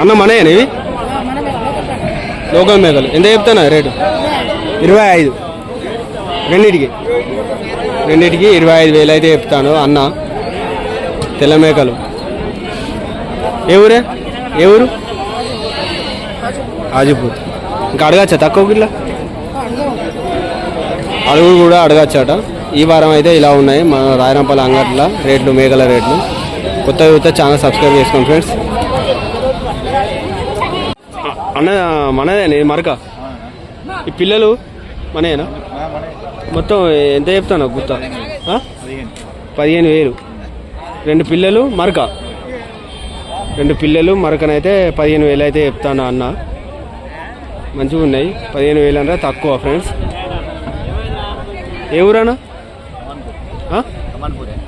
అన్న మనయేనా లోకల్ మేకలు. ఎంత చెప్తానా రేటు? ఇరవై ఐదు. రెండింటికి. రెండింటికి ఇరవై ఐదు వేలు అయితే చెప్తాను అన్న. తెల్ల మేకలు. ఏ ఊరే? ఏ ఊరు? ఆజిపూర్ ఇంకా అడగచ్చా తక్కువ ఇట్లా అడుగులు కూడా అడగచ్చట. ఈ వారం అయితే ఇలా ఉన్నాయి. మన రాయరంపల్లి అంగట్ల రేట్లు మేకల రేట్లు. కొత్త కొత్త ఛానల్ సబ్స్క్రైబ్ చేసుకోండి ఫ్రెండ్స్. అన్న మనదే ఇది మరక. ఈ పిల్లలు మనయేనా? మొత్తం ఎంత చెప్తాను గుత్త? పదిహేను. వేలు. రెండు పిల్లలు మరక. రెండు పిల్లలు మరకనైతే పదిహేను వేలు అయితే చెప్తాను అన్న. మంచిగా ఉన్నాయి. పదిహేను వేలు అంటే తక్కువ ఫ్రెండ్స్ ఏ ఊరన్నా?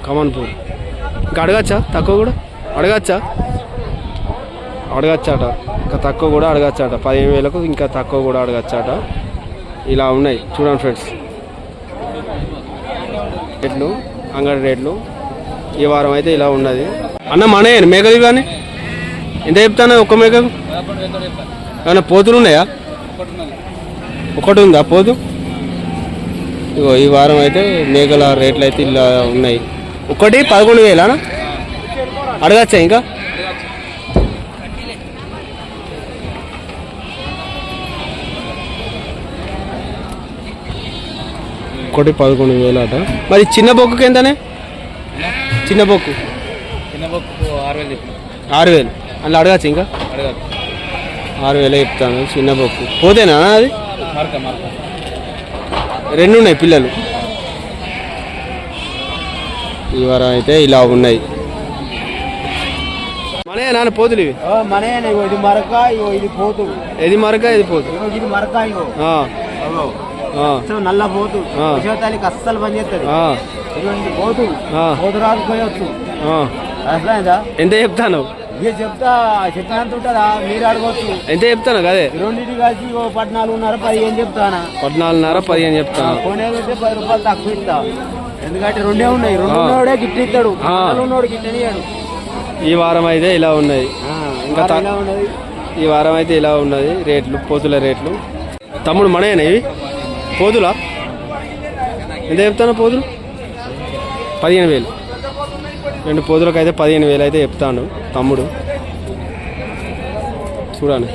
కమన్పూర్. ఇంకా అడగచ్చా? తక్కువ కూడా? అడగచ్చా? అడగచ్చాట. ఇంకా తక్కువ కూడా అడగచ్చాట. పదిహేను వేలకు ఇంకా తక్కువ కూడా అడగచ్చాట. ఇలా ఉన్నాయి. చూడండి ఫ్రెండ్స్. రేట్లు అంగడి రేట్లు. ఈ వారం అయితే ఇలా ఉన్నది. అన్న మనే మేకది కానీ ఎంత చెప్తాను ఒక్క మేకకు ఏమన్నా పోతులు ఉన్నాయా? ఒకటి ఉందా పోతు? ఇగో ఈ వారం అయితే మేకల రేట్లు అయితే ఇలా ఉన్నాయి. ఒకటి పదకొండు వేలా అడగచ్చా ఇంకా? ఒకటి పదకొండు వేలు అట మరి చిన్న బొక్కుకి ఎంతనే? చిన్న బొక్కు. చిన్న బొక్కు ఆరు వేలు ఆరు వేలు. అట్లా అడగచ్చు ఇంకా? అడగదు ఆరు వేలు చెప్తాను చిన్న బొక్కు. పోతేనా అది? మార్క మార్క. రెండు ఉన్నాయి పిల్లలు. ఈ వారం అయితే ఇలా ఉన్నాయి. మనే నాన్న పోతులు ఇవి? మనే ఇది మరక ఇది పోతు ఏది మరక ఇది పోతు ఇది మరక నల్ల పోతు. విషవతాలికి అస్సలు పని చేస్తుంది. ఆ, ఇటువంటి పోతు. పోతు. అర్థమైందా? ఎంత చెప్తాను ఇక చెప్తా? చెప్పినంత ఉంటుందా? మీరు ఎంత చెప్తాను కదే ఈ రెండింటి కలిసి ఓ పద్నాలుగున్నర పదిహేను చెప్తానా? పద్నాలుగున్నర పదిహేను చెప్తాను. పది రూపాయలు తక్కువ ఇస్తా. ఎందుకంటే రెండే ఉన్నాయి. రెండు. ఉన్నోడే గిట్ట ఇస్తాడు ఉన్నోడు. ఈ వారం అయితే ఇలా ఉన్నాయి ఇంకా ఈ వారం అయితే ఇలా ఉన్నది. రేట్లు పోతుల రేట్లు. తమ్ముడు మనయేనా ఇవి? పోతులా ఎంత చెప్తాను పోతులు పదిహేను వేలు. రెండు పోదులకు అయితే పదిహేను వేలు అయితే చెప్తాను తమ్ముడు. చూడండి.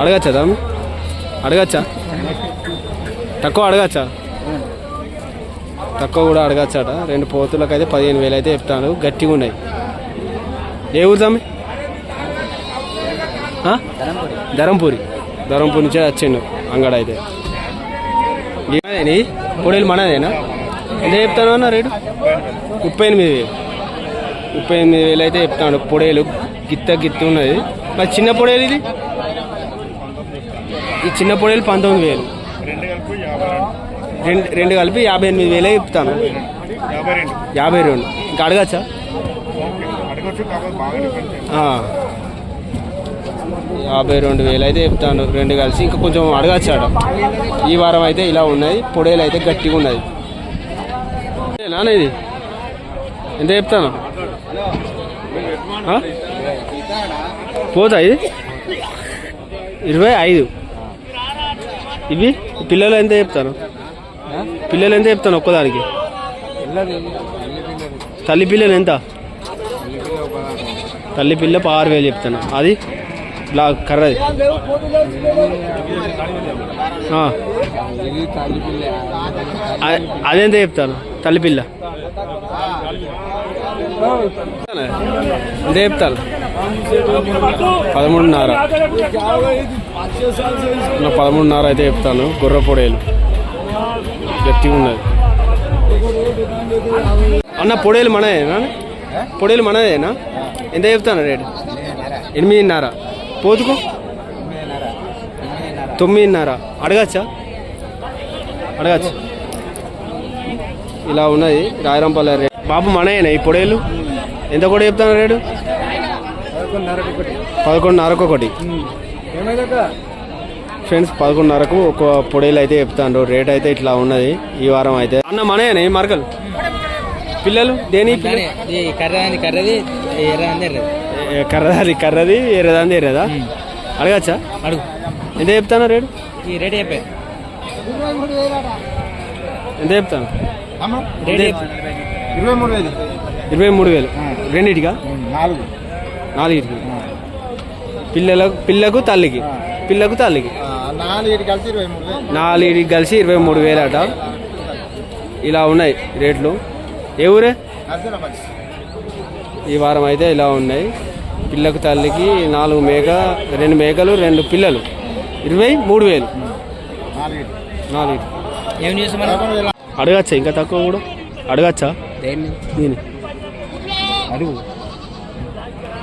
అడగచ్చా తమ్ముడు? అడగచ్చా? తక్కువ అడగచ్చా? తక్కువ కూడా అడగచ్చాట. రెండు పోతులకు అయితే పదిహేను వేలు అయితే చెప్తాను. గట్టిగా ఉన్నాయి. ఏ ఊరు తమ్మి? ధరంపూరి ధరంపూరి నుంచే వచ్చిండు. అంగడ అయితే. పొడేలు మనదేనా? ఎంత చెప్తాను అన్న రేటు? ముప్పై ఎనిమిది వేలు. ముప్పై ఎనిమిది వేలు అయితే చెప్తాను. పొడేలు గిత్త గిత్త ఉన్నది. మరి చిన్న పొడేలు ఇది? ఈ చిన్న పొడేలు పంతొమ్మిది వేలు. రెండు రెండు కలిపి యాభై ఎనిమిది వేలే చెప్తాను. యాభై రెండు. ఇంకా అడగచ్చా. యాభై రెండు వేలు అయితే చెప్తాను. రెండు కలిసి ఇంకా కొంచెం అడగచ్చాడు. ఈ వారం అయితే ఇలా ఉన్నాయి పొడేలు అయితే గట్టిగా ఉన్నది. నాన్న ఇది? ఎంత చెప్తాను? పోతా ఇది? ఇరవై ఐదు. ఇవి? పిల్లలు ఎంత చెప్తాను? పిల్లలు ఎంత చెప్తాను ఒక్కదానికి? తల్లి పిల్లలు ఎంత? తల్లి పిల్ల ఆరు వేలు చెప్తాను. అది? లా కర్రది అదేంత చెప్తాను తల్లి పిల్ల ఎంత చెప్తాను పదమూడున్నర. పదమూడున్నర అయితే చెప్తాను. గుర్రపొడేలు గట్టిగా ఉన్నది. అన్న పొడేలు మనదేనా? పొడేలు మనదేనా? ఎంత చెప్తాను రేటు? ఎనిమిదిన్నర. పోతుకో. తొమ్మిదిన్నర. అడగచ్చా? అడగచ్చు. ఇలా ఉన్నది రాయరంపల్లి రేట్. బాబు మనయేనా ఈ పొడేలు ఎంత కూడా చెప్తాను రేటు? పదకొండున్నరకు ఒకటి. ఫ్రెండ్స్ పదకొండున్నరకు ఒక పొడేలు అయితే చెప్తాను రేట్ అయితే ఇట్లా ఉన్నది. ఈ వారం అయితే. అన్న మనయేనా ఈ మరకలు? పిల్లలు? దేని పిల్లలు కర్ర కర్రది ఎర్ర ఎర్రది. ఏ, కర్రదాది కర్రది ఎర్రదాంది ఎర్రదా? అడగచ్చా? అడుగు. ఎంత చెప్తాను రేటు? ఈ రేట్ చెప్పే. ఎంత చెప్తాను? రేట్ ఇరవై మూడు వేలు. ఇరవై మూడు వేలు. రెండింటికా? నాలుగు. నాలుగింటికి. పిల్లలకు పిల్లకు తల్లికి. పిల్లకు తల్లికి. నాలుగు కలిసి ఇరవై మూడు వేలు. నాలుగింటికి కలిసి ఇరవై మూడు వేలు అట ఇలా ఉన్నాయి రేట్లు. ఏ ఊరే? ఈ వారం అయితే ఇలా ఉన్నాయి. పిల్లకు తల్లికి నాలుగు మేక రెండు మేకలు రెండు పిల్లలు. ఇరవై మూడు వేలు. నాలుగు. ఏం అడగచ్చా? ఇంకా తక్కువ కూడా? అడగచ్చా? నేను అడుగు.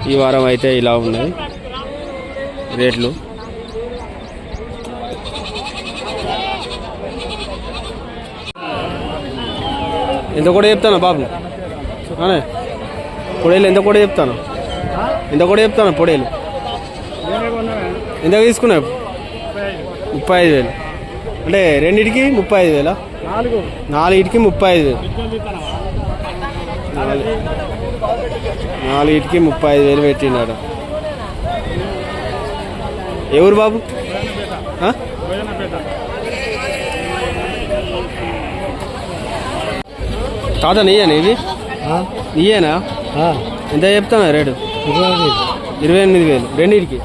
ఈ వారం అయితే ఇలా ఉన్నాయి. రేట్లు. ఎంత కూడా చెప్తాను బాబు? అనే? పొడేలు ఎంత కూడా చెప్తాను? ఎంత కూడా చెప్తాను పొడేలు? ఎంత తీసుకున్నావు? ముప్పై ఐదు వేలు. అంటే రెండింటికి ముప్పై ఐదు వేలా? నాలుగిటికి ముప్పై ఐదు వేలు. నాలుగు నాలుగిటికి ముప్పై ఐదు వేలు పెట్టినాడు. ఎవరు బాబు? తాత నీయేనా ఇది నీయేనా? ఎంత చెప్తాను రేటు? ఇరవై ఎనిమిది వేలు. రెండింటికి?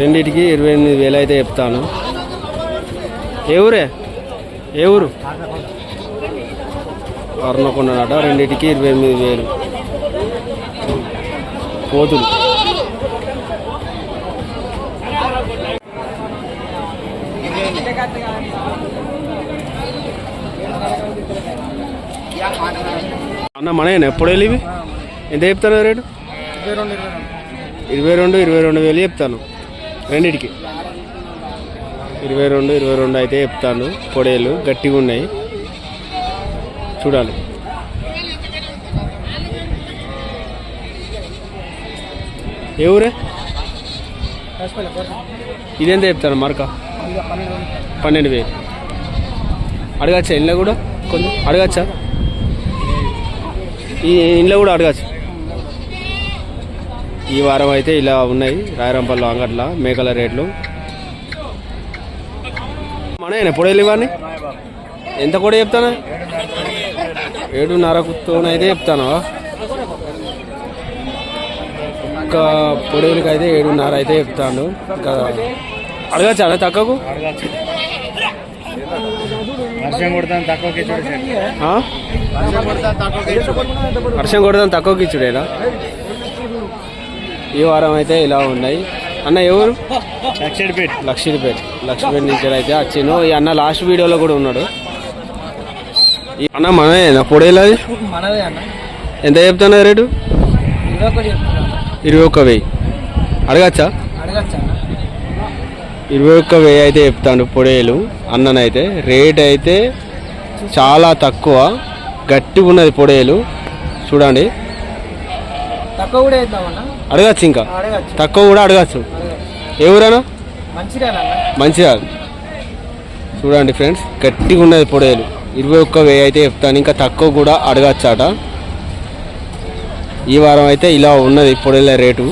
రెండింటికి ఇరవై ఎనిమిది వేలు అయితే చెప్తాను. ఏ ఊరే? ఏ ఊరు? అరుణకొండనట. రెండింటికి ఇరవై ఎనిమిది వేలు. కోతులు అన్న మనయేనా ఎప్పుడు వెళ్ళి ఇవి? ఎంత చెప్తాను రేటు? ఇరవై రెండు ఇరవై రెండు ఇరవై రెండు ఇరవై రెండు వేలు చెప్తాను. రెండింటికి. ఇరవై రెండు ఇరవై రెండు అయితే చెప్తాను. పొడేలు గట్టిగా ఉన్నాయి. చూడాలి. ఏ ఊరే? ఇదెంత చెప్తాను మరక? పన్నెండు వేలు. అడగచ్చా ఇంట్లో కూడా? కొంచెం అడగచ్చా? ఈ ఇంట్లో కూడా అడగచ్చు. ఈ వారం అయితే ఇలా ఉన్నాయి. రాయరంపల్లి అంగట్ల మేకల రేట్లు. మన ఎప్పుడు వెళ్ళి ఎంత కూడా చెప్తాను? ఏడున్నరకుతోనైతే చెప్తాను? ఒక్క పొడేలకి అయితే ఏడున్నర అయితే చెప్తాను ఇంకా అడగచ్చా? అన్న తక్కువకు? వర్షం కొడతాను తక్కువకి? వర్షం కొడతాను ఇచ్చుడేనా ఈ వారం అయితే ఇలా ఉన్నాయి. అన్న ఎవరు? లక్షడిపేట లక్ష్మీపేట లక్ష్మీపేట నుంచి అయితే వచ్చిను ఈ అన్న లాస్ట్ వీడియోలో కూడా ఉన్నాడు. ఈ అన్న మనమే పొడేలా ఎంత చెప్తున్నా రేటు? ఇరవై ఒక్క వెయ్యి. అడగచ్చా? అడగచ్చా? ఇరవై ఒక్క వెయ్యి అయితే చెప్తాను పొడేలు. అన్ననైతే రేట్ అయితే చాలా తక్కువ. గట్టిగా ఉన్నది పొడేలు. చూడండి. తక్కువ కూడా అడగచ్చు ఇంకా. తక్కువ కూడా అడగచ్చు. ఎవరైనా మంచిదేనా మంచిగా చూడండి ఫ్రెండ్స్ గట్టిగా ఉన్నది పొడేలు. ఇరవై ఒక్క వెయ్యి అయితే చెప్తాను. ఇంకా తక్కువ కూడా అడగచ్చాట. ఈ వారం అయితే ఇలా ఉన్నది పొడేల రేటు.